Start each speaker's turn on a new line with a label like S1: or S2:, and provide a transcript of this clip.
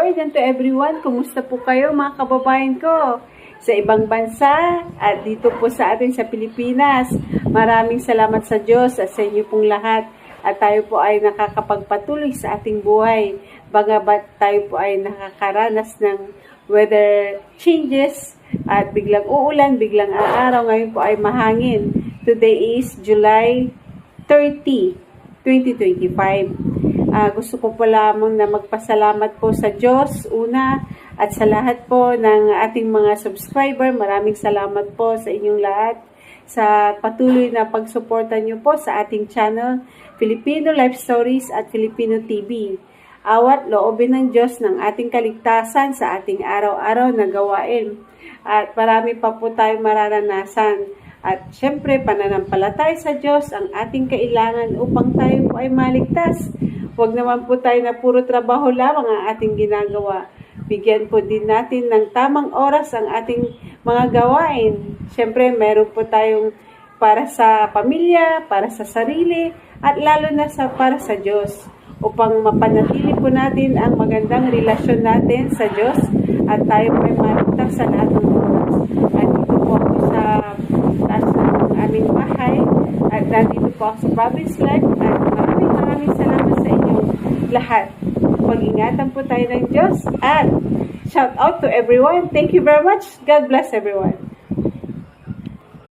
S1: Lord and to everyone. Kumusta po kayo mga kababayan ko? Sa ibang bansa at dito po sa atin sa Pilipinas. Maraming salamat sa Diyos at sa inyo pong lahat. At tayo po ay nakakapagpatuloy sa ating buhay. Bagamat tayo po ay nakakaranas ng weather changes at biglang uulan, biglang aaraw. Ngayon po ay mahangin. Today is July 30, 2025. Ah, gusto ko po lamang na magpasalamat po sa Diyos una at sa lahat po ng ating mga subscriber. Maraming salamat po sa inyong lahat sa patuloy na pagsuporta niyo po sa ating channel Filipino Life Stories at Filipino TV. Awat loobin ng Diyos ng ating kaligtasan sa ating araw-araw na gawain. At marami pa po tayong mararanasan. At syempre, pananampalatay sa Diyos ang ating kailangan upang tayo po ay maligtas. Huwag naman po tayo na puro trabaho lamang ang ating ginagawa. Bigyan po din natin ng tamang oras ang ating mga gawain. Syempre, meron po tayong para sa pamilya, para sa sarili, at lalo na sa para sa Diyos upang mapanatili po natin ang magandang relasyon natin sa Diyos at tayo po ay maligtas sa lahat ng. At dito po ako sa taas ng aming bahay at nandito po ako sa province life at maraming maraming salamat lahat. Pag-ingatan po tayo ng Diyos at shout out to everyone. Thank you very much. God bless everyone.